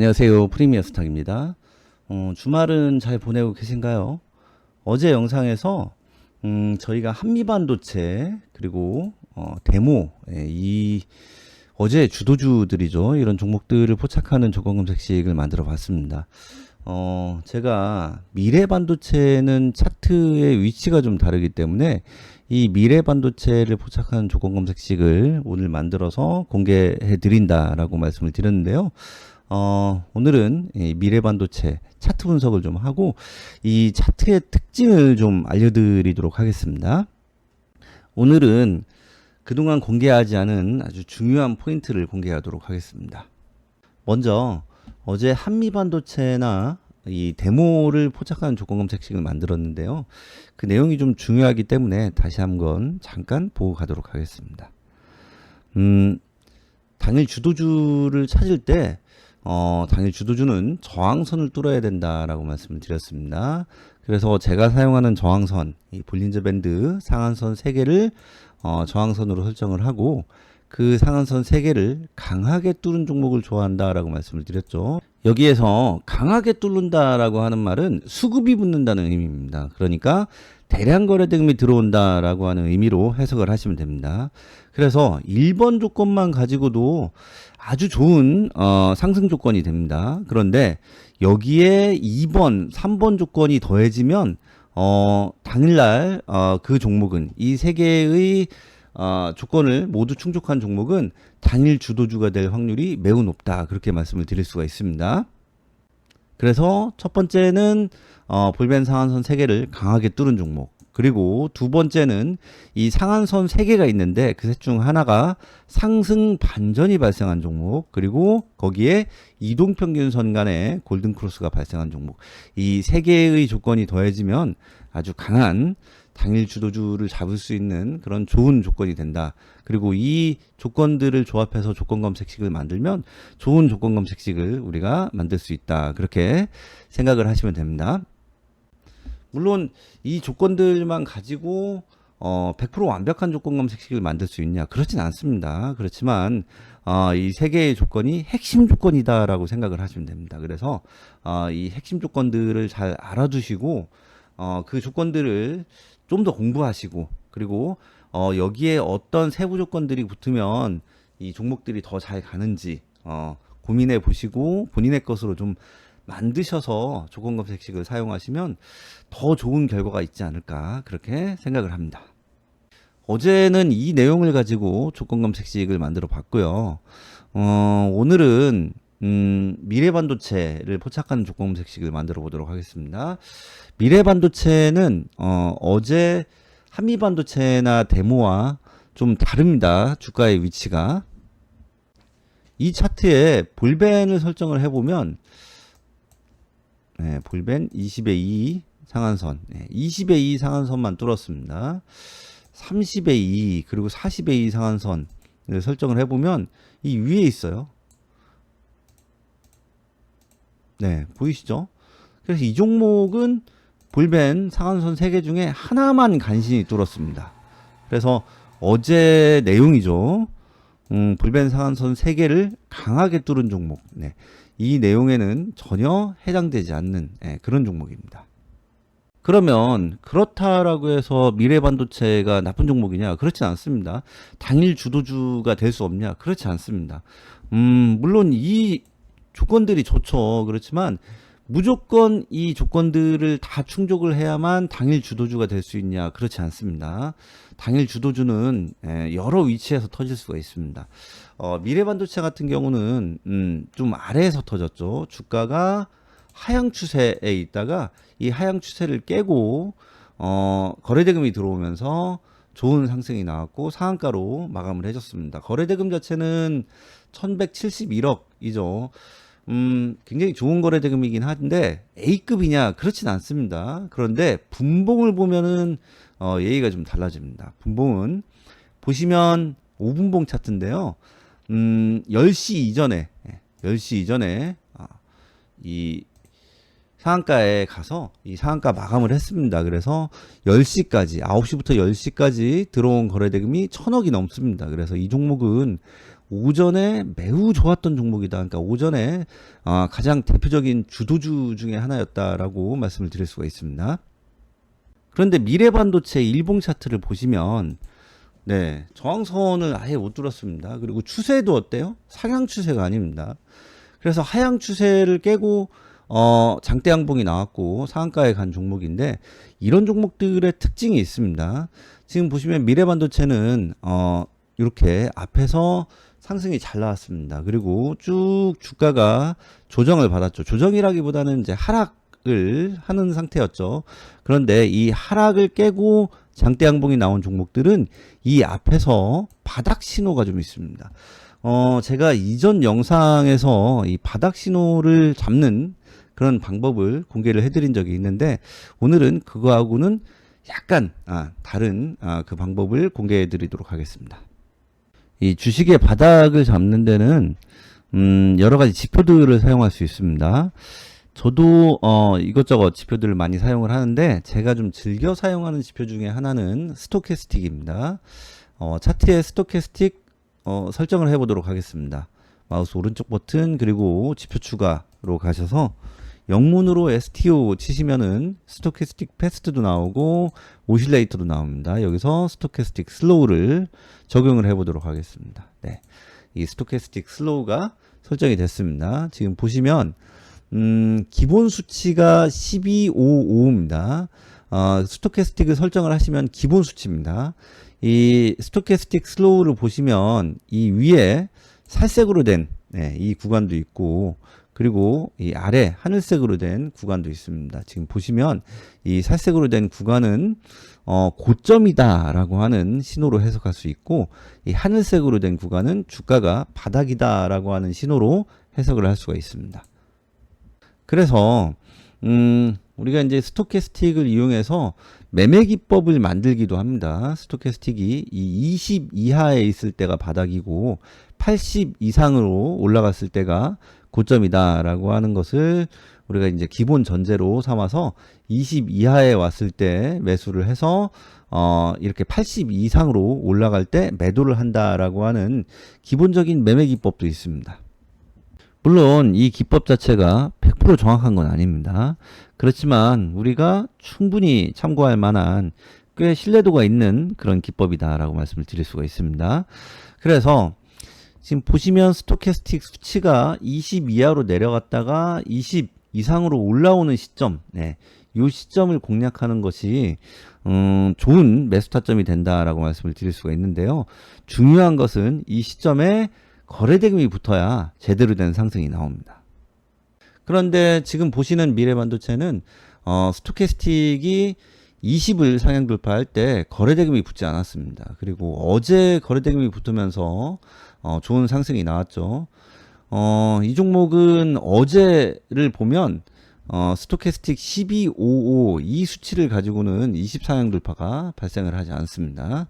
안녕하세요. 프리미어 스탁입니다. 어, 주말은 잘 보내고 계신가요? 어제 영상에서 음, 저희가 한미반도체 그리고 어, 데모 예, 이 어제 주도주들이죠. 이런 종목들을 포착하는 조건 검색식을 만들어 봤습니다. 어, 제가 미래 반도체는 차트의 위치가 좀 다르기 때문에 이 미래 반도체를 포착하는 조건 검색식을 오늘 만들어서 공개해 드린다라고 말씀을 드렸는데요. 어, 오늘은 이 미래 반도체 차트 분석을 좀 하고 이 차트의 특징을 좀 알려드리도록 하겠습니다. 오늘은 그동안 공개하지 않은 아주 중요한 포인트를 공개하도록 하겠습니다. 먼저 어제 한미 반도체나 이 데모를 포착하는 조건 검색식을 만들었는데요. 그 내용이 좀 중요하기 때문에 다시 한번 잠깐 보고 가도록 하겠습니다. 음, 당일 주도주를 찾을 때 어, 당일 주도주는 저항선을 뚫어야 된다라고 말씀을 드렸습니다. 그래서 제가 사용하는 저항선, 이 볼린저 밴드 상한선 3개를 어, 저항선으로 설정을 하고 그 상한선 3개를 강하게 뚫은 종목을 좋아한다라고 말씀을 드렸죠. 여기에서 강하게 뚫는다라고 하는 말은 수급이 붙는다는 의미입니다. 그러니까 대량 거래 대금이 들어온다라고 하는 의미로 해석을 하시면 됩니다. 그래서 1번 조건만 가지고도 아주 좋은 어, 상승 조건이 됩니다. 그런데 여기에 2번, 3번 조건이 더해지면 어, 당일날 어, 그 종목은 이 세 개의 어, 조건을 모두 충족한 종목은 당일 주도주가 될 확률이 매우 높다. 그렇게 말씀을 드릴 수가 있습니다. 그래서 첫 번째는 어, 볼벤 상한선 3개를 강하게 뚫은 종목. 그리고 두 번째는 이 상한선 3개가 있는데 그 셋 중 하나가 상승 반전이 발생한 종목. 그리고 거기에 이동평균선 간의 골든크로스가 발생한 종목. 이세 개의 조건이 더해지면 아주 강한 당일 주도주를 잡을 수 있는 그런 좋은 조건이 된다. 그리고 이 조건들을 조합해서 조건 검색식을 만들면 좋은 조건 검색식을 우리가 만들 수 있다. 그렇게 생각을 하시면 됩니다. 물론 이 조건들만 가지고 어, 100% 완벽한 조건 검색식을 만들 수 있냐? 그렇진 않습니다. 그렇지만 어, 이 세 개의 조건이 핵심 조건이다라고 생각을 하시면 됩니다. 그래서 어, 이 핵심 조건들을 잘 알아두시고 어, 그 조건들을 좀 더 공부하시고 그리고 어, 여기에 어떤 세부 조건들이 붙으면 이 종목들이 더 잘 가는지 어, 고민해 보시고 본인의 것으로 좀 만드셔서 조건 검색식을 사용하시면 더 좋은 결과가 있지 않을까 그렇게 생각을 합니다. 어제는 이 내용을 가지고 조건 검색식을 만들어 봤고요. 어, 오늘은 음, 미래 반도체를 포착하는 조건 검색식을 만들어 보도록 하겠습니다. 미래 반도체는 어, 어제 한미 반도체나 데모와 좀 다릅니다. 주가의 위치가. 이 차트에 볼벤을 설정을 해보면 네, 볼벤 20의 2 상한선, 네, 20의 2 상한선만 뚫었습니다. 30의 2 그리고 40의 2 상한선을 설정을 해보면 이 위에 있어요. 네, 보이시죠? 그래서 이 종목은 볼벤 상한선 3개 중에 하나만 간신히 뚫었습니다. 그래서 어제 내용이죠. 음, 볼벤 상한선 3개를 강하게 뚫은 종목. 네. 이 내용에는 전혀 해당되지 않는 예, 그런 종목입니다. 그러면 그렇다라고 해서 미래반도체가 나쁜 종목이냐? 그렇지 않습니다. 당일 주도주가 될 수 없냐? 그렇지 않습니다. 음, 물론 이 조건들이 좋죠. 그렇지만 무조건 이 조건들을 다 충족을 해야만 당일 주도주가 될 수 있냐? 그렇지 않습니다. 당일 주도주는 예, 여러 위치에서 터질 수가 있습니다. 어, 미래반도체 같은 경우는 음, 좀 아래에서 터졌죠. 주가가 하향 추세에 있다가 이 하향 추세를 깨고 어, 거래대금이 들어오면서 좋은 상승이 나왔고 상한가로 마감을 해줬습니다. 거래대금 자체는 1171억이죠. 음, 굉장히 좋은 거래 대금이긴 한데 A급이냐 그렇진 않습니다. 그런데 분봉을 보면은 어, 예의가 좀 달라집니다. 분봉은 보시면 5분봉 차트인데요. 음, 10시 이전에 10시 이전에 아, 이 상한가에 가서 이 상한가 마감을 했습니다. 그래서 10시까지 9시부터 10시까지 들어온 거래대금이 천억이 넘습니다. 그래서 이 종목은 오전에 매우 좋았던 종목이다. 그러니까 오전에 아, 가장 대표적인 주도주 중에 하나였다라고 말씀을 드릴 수가 있습니다. 그런데 미래반도체 일봉 차트를 보시면 네, 저항선을 아예 못 뚫었습니다. 그리고 추세도 어때요? 상향 추세가 아닙니다. 그래서 하향 추세를 깨고 어, 장대 양봉이 나왔고 상한가에 간 종목인데 이런 종목들의 특징이 있습니다. 지금 보시면 미래반도체는 어, 이렇게 앞에서 상승이 잘 나왔습니다. 그리고 쭉 주가가 조정을 받았죠. 조정이라기보다는 이제 하락을 하는 상태였죠. 그런데 이 하락을 깨고 장대 양봉이 나온 종목들은 이 앞에서 바닥 신호가 좀 있습니다. 어, 제가 이전 영상에서 이 바닥 신호를 잡는 그런 방법을 공개를 해드린 적이 있는데 오늘은 그거하고는 약간 아, 다른 아, 그 방법을 공개해 드리도록 하겠습니다. 이 주식의 바닥을 잡는 데는 음, 여러 가지 지표들을 사용할 수 있습니다. 저도 어, 이것저것 지표들을 많이 사용을 하는데 제가 좀 즐겨 사용하는 지표 중에 하나는 스토캐스틱입니다. 어, 차트에 스토캐스틱 어, 설정을 해보도록 하겠습니다. 마우스 오른쪽 버튼 그리고 지표 추가로 가셔서 영문으로 STO 치시면은 스토캐스틱 패스트도 나오고 오실레이터도 나옵니다. 여기서 스토캐스틱 슬로우를 적용을 해보도록 하겠습니다. 네, 이 스토캐스틱 슬로우가 설정이 됐습니다. 지금 보시면 음, 기본 수치가 1255입니다. 어, 스토캐스틱을 설정을 하시면 기본 수치입니다. 이 스토캐스틱 슬로우를 보시면 이 위에 살색으로 된 네, 이 구간도 있고 그리고 이 아래 하늘색으로 된 구간도 있습니다. 지금 보시면 이 살색으로 된 구간은 어, 고점이다라고 하는 신호로 해석할 수 있고 이 하늘색으로 된 구간은 주가가 바닥이다라고 하는 신호로 해석을 할 수가 있습니다. 그래서 음, 우리가 이제 스토캐스틱을 이용해서 매매 기법을 만들기도 합니다. 스토캐스틱이 이 20 이하에 있을 때가 바닥이고 80 이상으로 올라갔을 때가 고점이다라고 하는 것을 우리가 이제 기본 전제로 삼아서 20 이하에 왔을 때 매수를 해서 어 이렇게 80 이상으로 올라갈 때 매도를 한다라고 하는 기본적인 매매 기법도 있습니다. 물론 이 기법 자체가 100% 정확한 건 아닙니다. 그렇지만 우리가 충분히 참고할 만한 꽤 신뢰도가 있는 그런 기법이다라고 말씀을 드릴 수가 있습니다. 그래서 지금 보시면 스토캐스틱 수치가 20 이하로 내려갔다가 20 이상으로 올라오는 시점, 네, 이 시점을 공략하는 것이 음, 좋은 매수 타점이 된다라고 말씀을 드릴 수가 있는데요. 중요한 것은 이 시점에 거래대금이 붙어야 제대로 된 상승이 나옵니다. 그런데 지금 보시는 미래반도체는 어, 스토캐스틱이 20을 상향 돌파할 때 거래대금이 붙지 않았습니다. 그리고 어제 거래대금이 붙으면서 어, 좋은 상승이 나왔죠. 어, 이 종목은 어제를 보면 어, 스토캐스틱 1255 이 수치를 가지고는 20 상향 돌파가 발생을 하지 않습니다.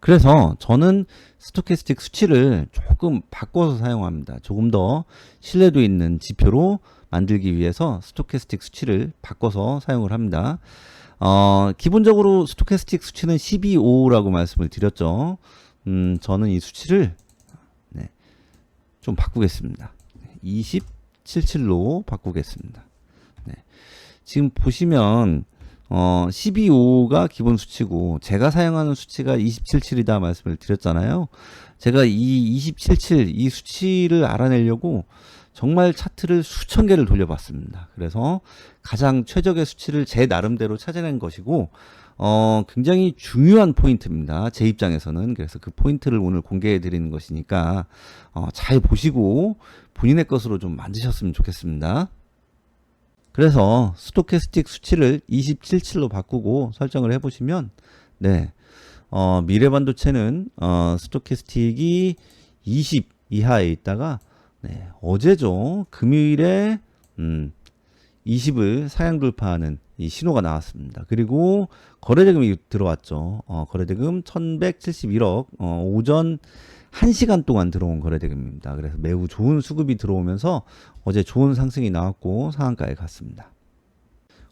그래서 저는 스토캐스틱 수치를 조금 바꿔서 사용합니다. 조금 더 신뢰도 있는 지표로 만들기 위해서 스토캐스틱 수치를 바꿔서 사용을 합니다. 어, 기본적으로 스토캐스틱 수치는 12.5라고 말씀을 드렸죠. 음, 저는 이 수치를 네, 좀 바꾸겠습니다. 277로 바꾸겠습니다. 네. 지금 보시면 어, 12.5가 기본 수치고 제가 사용하는 수치가 277이다 말씀을 드렸잖아요. 제가 이 277, 이 수치를 알아내려고 정말 차트를 수천 개를 돌려봤습니다. 그래서 가장 최적의 수치를 제 나름대로 찾아낸 것이고, 어, 굉장히 중요한 포인트입니다. 제 입장에서는. 그래서 그 포인트를 오늘 공개해 드리는 것이니까, 어, 잘 보시고 본인의 것으로 좀 만드셨으면 좋겠습니다. 그래서 스토캐스틱 수치를 277로 바꾸고 설정을 해 보시면, 네, 어, 미래 반도체는, 어, 스토캐스틱이 20 이하에 있다가, 네, 어제죠. 금요일에, 음, 20을 사양 돌파하는 이 신호가 나왔습니다. 그리고 거래대금이 들어왔죠. 어, 거래대금 1171억, 어, 오전 1시간 동안 들어온 거래대금입니다. 그래서 매우 좋은 수급이 들어오면서 어제 좋은 상승이 나왔고 상한가에 갔습니다.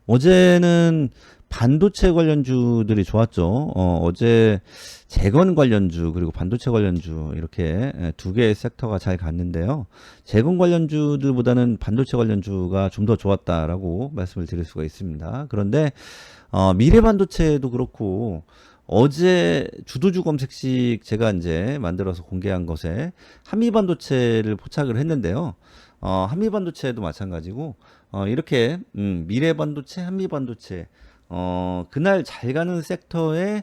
어제는 반도체 관련주들이 좋았죠. 어, 어제 재건 관련주 그리고 반도체 관련주 이렇게 예, 두 개의 섹터가 잘 갔는데요. 재건 관련주들보다는 반도체 관련주가 좀 더 좋았다라고 말씀을 드릴 수가 있습니다. 그런데 어, 미래 반도체도 그렇고 어제 주도주 검색식 제가 이제 만들어서 공개한 것에 한미 반도체를 포착을 했는데요. 어, 한미 반도체도 마찬가지고 어, 이렇게 음, 미래 반도체, 한미 반도체 어, 그날 잘 가는 섹터의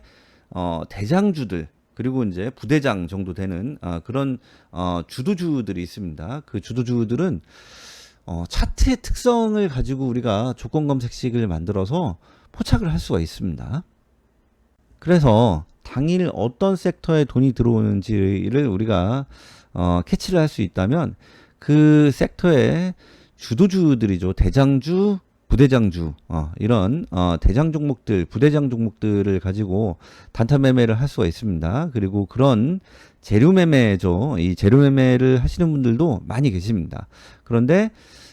어, 대장주들 그리고 이제 부대장 정도 되는 어, 그런 어, 주도주들이 있습니다. 그 주도주들은 어, 차트의 특성을 가지고 우리가 조건 검색식을 만들어서 포착을 할 수가 있습니다. 그래서 당일 어떤 섹터에 돈이 들어오는지를 우리가 어, 캐치를 할 수 있다면 그 섹터의 주도주들이죠. 대장주, 부대장주 어, 이런 어, 대장 종목들, 부대장 종목들을 가지고 단타 매매를 할 수가 있습니다. 그리고 그런 재료 매매죠. 이 재료 매매를 하시는 분들도 많이 계십니다. 그런데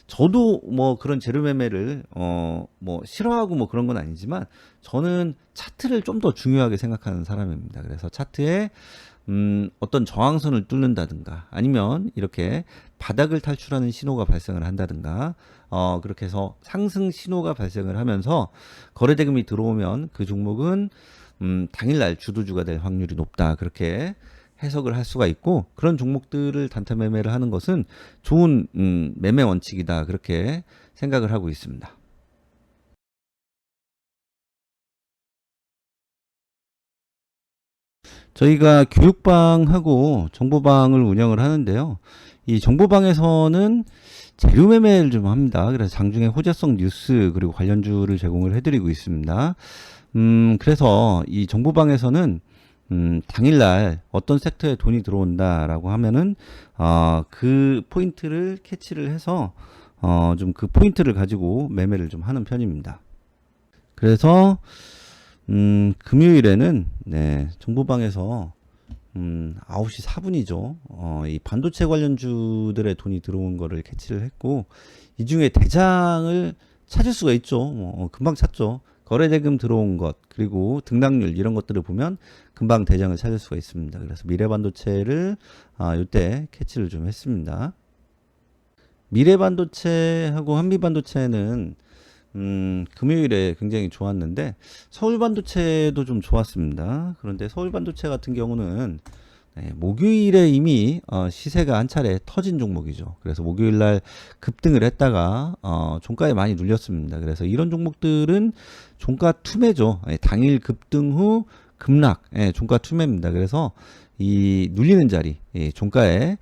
저도 뭐 그런 재료 매매를 어 뭐 싫어하고 뭐 그런 건 아니지만 저는 차트를 좀 더 중요하게 생각하는 사람입니다. 그래서 차트에 음 어떤 저항선을 뚫는다든가 아니면 이렇게 바닥을 탈출하는 신호가 발생을 한다든가 어 그렇게 해서 상승 신호가 발생을 하면서 거래 대금이 들어오면 그 종목은 음 당일날 주도주가 될 확률이 높다. 그렇게 해석을 할 수가 있고 그런 종목들을 단타 매매를 하는 것은 좋은 음, 매매 원칙이다 그렇게 생각을 하고 있습니다. 저희가 교육방하고 정보방을 운영을 하는데요. 이 정보방에서는 재료 매매를 좀 합니다. 그래서 장중에 호재성 뉴스 그리고 관련주를 제공을 해드리고 있습니다. 음, 그래서 이 정보방에서는 음, 당일날 어떤 섹터에 돈이 들어온다라고 하면은 어, 그 포인트를 캐치를 해서 어, 좀 그 포인트를 가지고 매매를 좀 하는 편입니다. 그래서 음, 금요일에는 네, 정보방에서 음, 9시 4분이죠. 어, 이 반도체 관련주들의 돈이 들어온 거를 캐치를 했고 이 중에 대장을 찾을 수가 있죠. 뭐, 어, 금방 찾죠. 거래대금 들어온 것 그리고 등락률 이런 것들을 보면 금방 대장을 찾을 수가 있습니다. 그래서 미래반도체를 아, 이때 캐치를 좀 했습니다. 미래반도체하고 한미반도체는 음, 금요일에 굉장히 좋았는데 서울 반도체도 좀 좋았습니다. 그런데 서울 반도체 같은 경우는 네, 목요일에 이미 어, 시세가 한 차례 터진 종목이죠. 그래서 목요일 날 급등을 했다가 어, 종가에 많이 눌렸습니다. 그래서 이런 종목들은 종가 투매죠. 예, 당일 급등 후 급락, 예, 종가 투매입니다. 그래서 이 눌리는 자리, 예, 종가에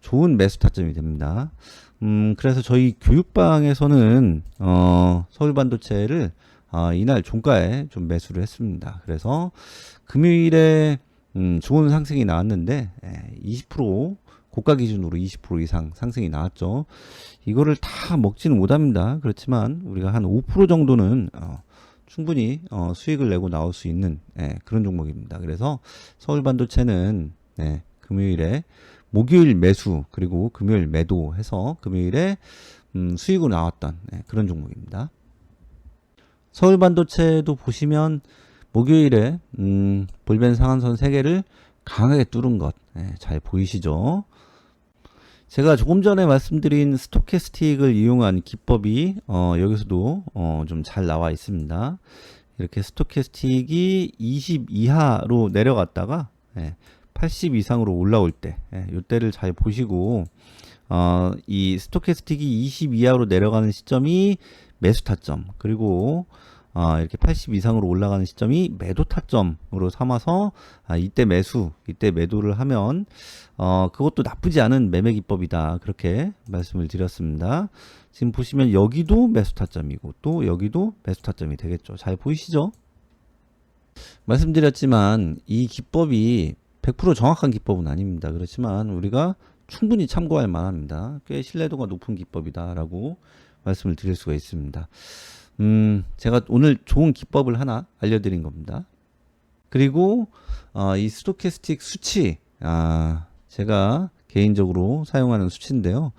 좋은 매수 타점이 됩니다. 음, 그래서 저희 교육방에서는 어, 서울 반도체를 어, 이날 종가에 좀 매수를 했습니다. 그래서 금요일에 음, 좋은 상승이 나왔는데 예, 20% 고가 기준으로 20% 이상 상승이 나왔죠. 이거를 다 먹지는 못합니다. 그렇지만 우리가 한 5% 정도는 어, 충분히 어, 수익을 내고 나올 수 있는 예, 그런 종목입니다. 그래서 서울 반도체는 예, 금요일에 목요일 매수 그리고 금요일 매도 해서 금요일에 음, 수익으로 나왔던 예, 그런 종목입니다. 서울 반도체도 보시면 목요일에 음, 볼벤 상한선 3개를 강하게 뚫은 것잘 보이시죠? 제가 조금 전에 말씀드린 스토캐스틱을 이용한 기법이 어, 여기서도 어, 좀 잘 나와 있습니다. 이렇게 스토캐스틱이 20 이하로 내려갔다가 예, 80 이상으로 올라올 때, 예, 이때를 잘 보시고 어, 이 스토캐스틱이 20 이하로 내려가는 시점이 매수 타점 그리고 어, 이렇게 80 이상으로 올라가는 시점이 매도 타점으로 삼아서 아, 이때 매수, 이때 매도를 하면 어, 그것도 나쁘지 않은 매매 기법이다. 그렇게 말씀을 드렸습니다. 지금 보시면 여기도 매수 타점이고 또 여기도 매수 타점이 되겠죠. 잘 보이시죠? 말씀드렸지만 이 기법이 100% 정확한 기법은 아닙니다. 그렇지만 우리가 충분히 참고할 만합니다. 꽤 신뢰도가 높은 기법이다라고 말씀을 드릴 수가 있습니다. 음, 제가 오늘 좋은 기법을 하나 알려드린 겁니다. 그리고 어, 이 스토캐스틱 수치, 아, 제가 개인적으로 사용하는 수치인데요.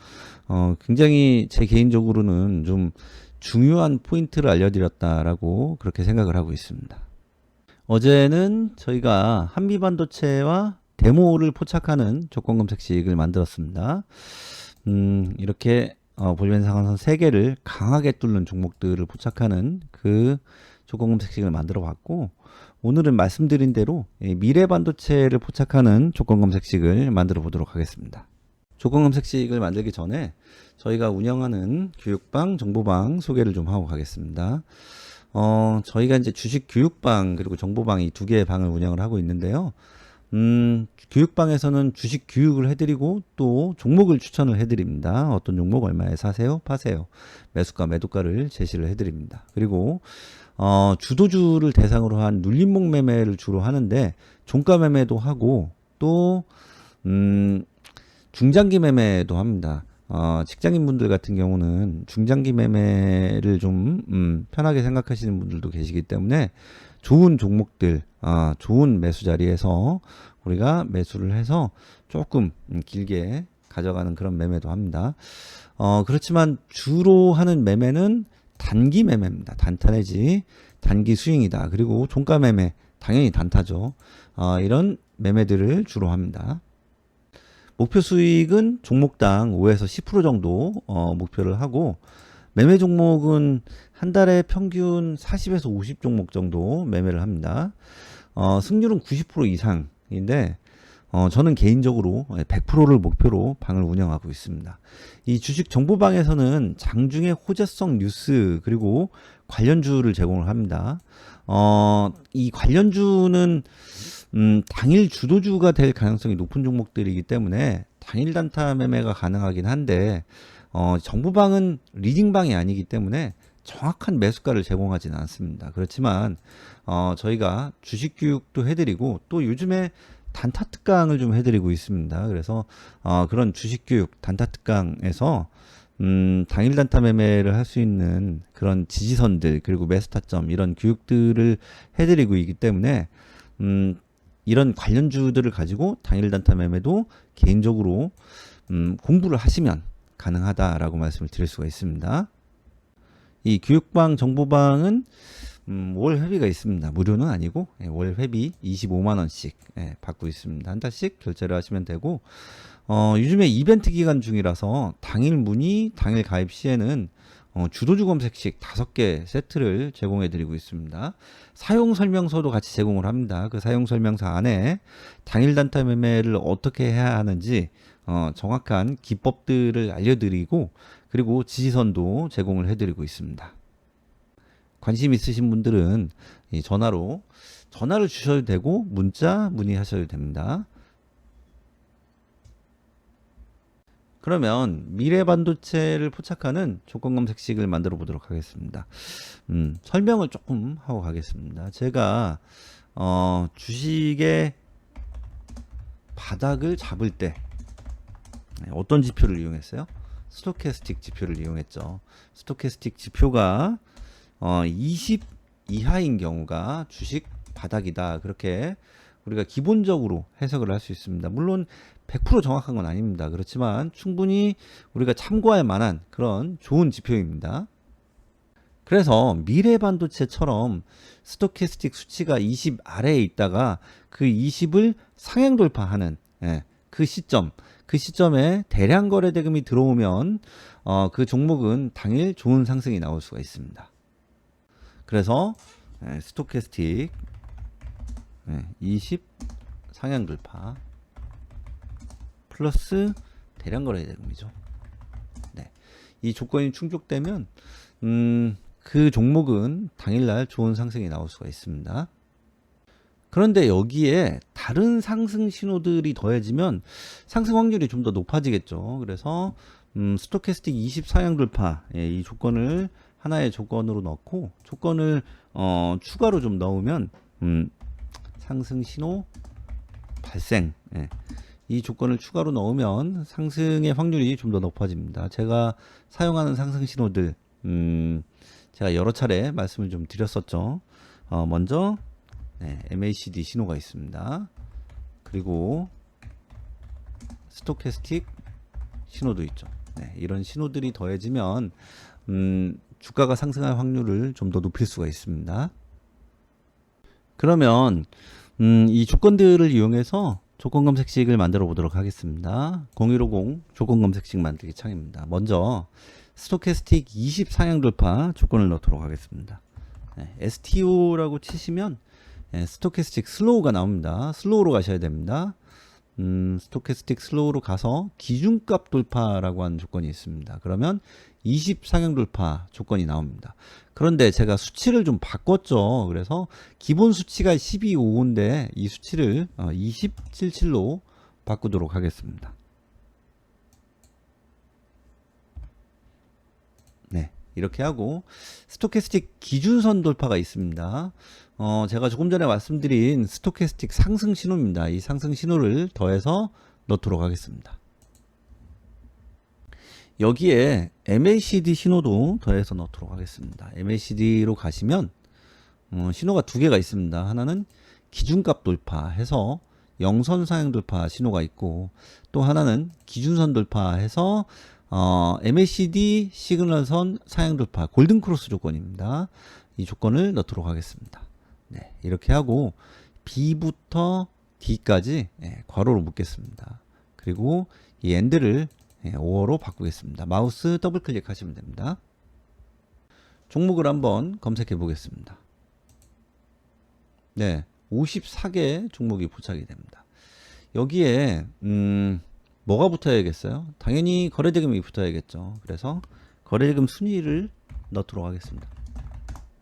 어, 굉장히 제 개인적으로는 좀 중요한 포인트를 알려드렸다라고 그렇게 생각을 하고 있습니다. 어제는 저희가 한미 반도체와 데모를 포착하는 조건 검색식을 만들었습니다. 음, 이렇게 어, 볼리벤 상한선 3개를 강하게 뚫는 종목들을 포착하는 그 조건 검색식을 만들어 봤고 오늘은 말씀드린 대로 이 미래 반도체를 포착하는 조건 검색식을 만들어 보도록 하겠습니다. 조건 검색식을 만들기 전에 저희가 운영하는 교육방, 정보방 소개를 좀 하고 가겠습니다. 어, 저희가 이제 주식 교육방 그리고 정보방 이 두 개의 방을 운영을 하고 있는데요. 음, 교육방에서는 주식 교육을 해드리고 또 종목을 추천을 해드립니다. 어떤 종목 얼마에 사세요, 파세요, 매수가, 매도가를 제시를 해드립니다. 그리고 어, 주도주를 대상으로 한 눌림목 매매를 주로 하는데 종가 매매도 하고 또 음, 중장기 매매도 합니다. 어, 직장인 분들 같은 경우는 중장기 매매를 좀 음, 편하게 생각하시는 분들도 계시기 때문에 좋은 종목들, 아, 좋은 매수 자리에서 우리가 매수를 해서 조금 음, 길게 가져가는 그런 매매도 합니다. 어, 그렇지만 주로 하는 매매는 단기 매매입니다. 단타 내지 단기 수익이다. 그리고 종가 매매, 당연히 단타죠. 어, 이런 매매들을 주로 합니다. 목표 수익은 종목당 5에서 10% 정도 어, 목표를 하고 매매 종목은 한 달에 평균 40에서 50 종목 정도 매매를 합니다. 어, 승률은 90% 이상인데 어, 저는 개인적으로 100%를 목표로 방을 운영하고 있습니다. 이 주식 정보방에서는 장중에 호재성 뉴스 그리고 관련주를 제공을 합니다. 어, 이 관련주는 음, 당일 주도주가 될 가능성이 높은 종목들이기 때문에 당일 단타 매매가 가능하긴 한데 어, 정보방은 리딩방이 아니기 때문에 정확한 매수가를 제공하지는 않습니다. 그렇지만 어, 저희가 주식 교육도 해드리고 또 요즘에 단타 특강을 좀 해드리고 있습니다. 그래서 어, 그런 주식 교육 단타 특강에서 음, 당일 단타 매매를 할 수 있는 그런 지지선들 그리고 매수 타점 이런 교육들을 해드리고 있기 때문에 음, 이런 관련주들을 가지고 당일 단타 매매도 개인적으로 음, 공부를 하시면 가능하다라고 말씀을 드릴 수가 있습니다. 이 교육방 정보방은 음, 월 회비가 있습니다. 무료는 아니고 예, 월 회비 25만 원씩 예, 받고 있습니다. 한 달씩 결제를 하시면 되고 어, 요즘에 이벤트 기간 중이라서 당일 문의, 당일 가입 시에는 어, 주도주 검색식 다섯 개 세트를 제공해 드리고 있습니다. 사용 설명서도 같이 제공을 합니다. 그 사용 설명서 안에 당일 단타 매매를 어떻게 해야 하는지 어, 정확한 기법들을 알려드리고 그리고 지시선도 제공을 해드리고 있습니다. 관심 있으신 분들은 이 전화로 전화를 주셔도 되고 문자 문의하셔도 됩니다. 그러면 미래 반도체를 포착하는 조건 검색식을 만들어 보도록 하겠습니다. 음, 설명을 조금 하고 가겠습니다. 제가 어, 주식의 바닥을 잡을 때 네, 어떤 지표를 이용했어요? 스토캐스틱 지표를 이용했죠. 스토캐스틱 지표가 어, 20 이하인 경우가 주식 바닥이다. 그렇게 우리가 기본적으로 해석을 할 수 있습니다. 물론 100% 정확한 건 아닙니다. 그렇지만 충분히 우리가 참고할 만한 그런 좋은 지표입니다. 그래서 미래 반도체처럼 스토캐스틱 수치가 20 아래에 있다가 그 20을 상향 돌파하는 예, 그 시점, 그 시점에 대량 거래 대금이 들어오면 어, 그 종목은 당일 좋은 상승이 나올 수가 있습니다. 그래서 예, 스토캐스틱 예, 20 상향 돌파 플러스 대량 거래 대금이죠. 네. 이 조건이 충족되면 음, 그 종목은 당일날 좋은 상승이 나올 수가 있습니다. 그런데 여기에 다른 상승 신호들이 더해지면 상승 확률이 좀 더 높아지겠죠. 그래서 음, 스토캐스틱 24양 돌파 예, 이 조건을 하나의 조건으로 넣고 조건을 어, 추가로 좀 넣으면 음, 상승 신호 발생 예, 이 조건을 추가로 넣으면 상승의 확률이 좀 더 높아집니다. 제가 사용하는 상승 신호들, 음, 제가 여러 차례 말씀을 좀 드렸었죠. 어, 먼저 네, MACD 신호가 있습니다. 그리고 스토캐스틱 신호도 있죠. 네, 이런 신호들이 더해지면 음, 주가가 상승할 확률을 좀 더 높일 수가 있습니다. 그러면 음, 이 조건들을 이용해서 조건 검색식을 만들어 보도록 하겠습니다. 0150 조건 검색식 만들기 창입니다. 먼저 스토캐스틱 20 상향 돌파 조건을 넣도록 하겠습니다. 네, STO라고 치시면 네, 스토캐스틱 슬로우가 나옵니다. 슬로우로 가셔야 됩니다. 음, 스토캐스틱 슬로우로 가서 기준값 돌파라고 하는 조건이 있습니다. 그러면 20 상향 돌파 조건이 나옵니다. 그런데 제가 수치를 좀 바꿨죠. 그래서 기본 수치가 12.55인데 이 수치를 20.77로 바꾸도록 하겠습니다. 네. 이렇게 하고 스토캐스틱 기준선 돌파가 있습니다. 어, 제가 조금 전에 말씀드린 스토캐스틱 상승 신호입니다. 이 상승 신호를 더해서 넣도록 하겠습니다. 여기에 MACD 신호도 더해서 넣도록 하겠습니다. MACD로 가시면 어, 신호가 두 개가 있습니다. 하나는 기준값 돌파해서 영선 상향 돌파 신호가 있고 또 하나는 기준선 돌파해서 어, MACD 시그널선 상향 돌파 골든 크로스 조건입니다. 이 조건을 넣도록 하겠습니다. 네, 이렇게 하고 B부터 D까지 예, 괄호로 묶겠습니다. 그리고 이 엔드를 예, 5어로 바꾸겠습니다. 마우스 더블 클릭하시면 됩니다. 종목을 한번 검색해 보겠습니다. 네, 54개 종목이 포착이 됩니다. 여기에 음, 뭐가 붙어야겠어요? 당연히 거래대금이 붙어야겠죠. 그래서 거래대금 순위를 넣도록 하겠습니다.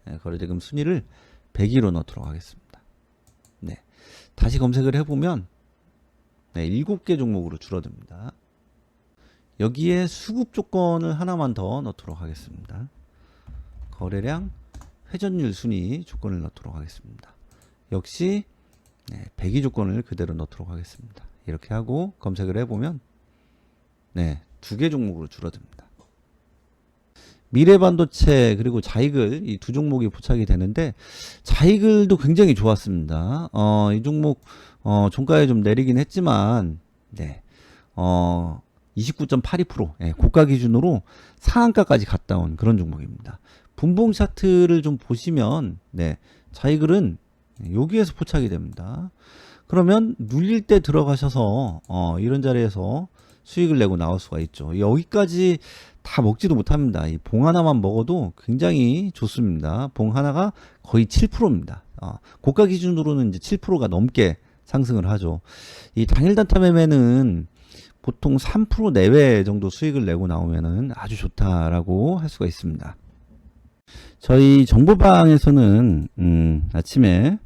네, 거래대금 순위를 100위로 넣도록 하겠습니다. 네, 다시 검색을 해보면 네, 7개 종목으로 줄어듭니다. 여기에 수급 조건을 하나만 더 넣도록 하겠습니다. 거래량, 회전율 순위 조건을 넣도록 하겠습니다. 역시 네, 배기 조건을 그대로 넣도록 하겠습니다. 이렇게 하고 검색을 해보면 네, 두 개 종목으로 줄어듭니다. 미래 반도체 그리고 자이글 이 두 종목이 포착이 되는데 자이글도 굉장히 좋았습니다. 어, 이 종목 어, 종가에 좀 내리긴 했지만 네. 어, 29.82% 예, 고가 기준으로 상한가까지 갔다 온 그런 종목입니다. 분봉 차트를 좀 보시면 네, 자이글은 여기에서 포착이 됩니다. 그러면 눌릴 때 들어가셔서 어, 이런 자리에서 수익을 내고 나올 수가 있죠. 여기까지 다 먹지도 못합니다. 이 봉 하나만 먹어도 굉장히 좋습니다. 봉 하나가 거의 7%입니다. 어, 고가 기준으로는 이제 7%가 넘게 상승을 하죠. 이 당일 단타 매매는 보통 3% 내외 정도 수익을 내고 나오면은 아주 좋다라고 할 수가 있습니다. 저희 정보방에서는 음, 아침에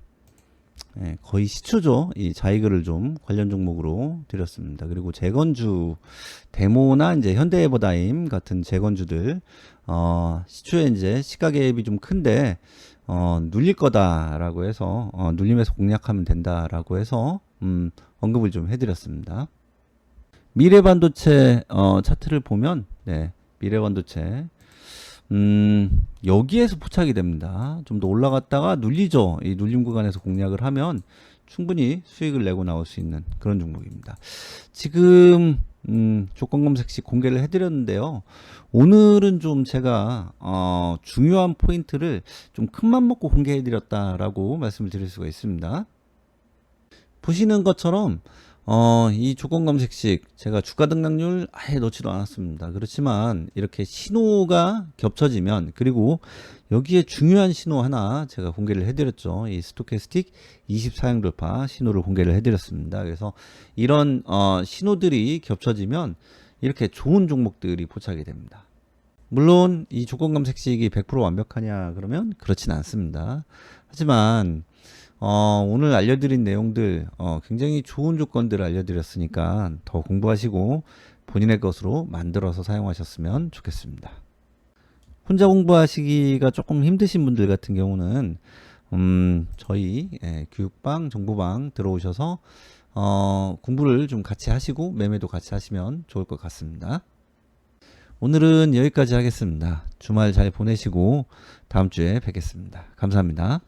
예, 거의 시초죠. 이 자이글을 좀 관련 종목으로 드렸습니다. 그리고 재건주 데모나 이제 현대에버다임 같은 재건주들 어, 시초에 이제 시가계획이 좀 큰데 어, 눌릴 거다라고 해서 어, 눌림에서 공략하면 된다라고 해서 음, 언급을 좀 해드렸습니다. 미래 반도체 어, 차트를 보면 네, 미래 반도체 음, 여기에서 포착이 됩니다. 좀 더 올라갔다가 눌리죠. 이 눌림 구간에서 공략을 하면 충분히 수익을 내고 나올 수 있는 그런 종목입니다. 지금 음, 조건 검색식 공개를 해드렸는데요. 오늘은 좀 제가 어, 중요한 포인트를 좀 큰맘 먹고 공개해드렸다라고 말씀을 드릴 수가 있습니다. 보시는 것처럼 어, 이 조건 검색식 제가 주가 등락률 아예 넣지도 않았습니다. 그렇지만 이렇게 신호가 겹쳐지면 그리고 여기에 중요한 신호 하나 제가 공개를 해드렸죠. 이 스토캐스틱 24형 돌파 신호를 공개를 해드렸습니다. 그래서 이런 어, 신호들이 겹쳐지면 이렇게 좋은 종목들이 포착이 됩니다. 물론 이 조건 검색식이 100% 완벽하냐 그러면 그렇진 않습니다. 하지만 어, 오늘 알려드린 내용들 어, 굉장히 좋은 조건들을 알려드렸으니까 더 공부하시고 본인의 것으로 만들어서 사용하셨으면 좋겠습니다. 혼자 공부하시기가 조금 힘드신 분들 같은 경우는 음, 저희 예, 교육방, 정보방 들어오셔서 어, 공부를 좀 같이 하시고 매매도 같이 하시면 좋을 것 같습니다. 오늘은 여기까지 하겠습니다. 주말 잘 보내시고 다음 주에 뵙겠습니다. 감사합니다.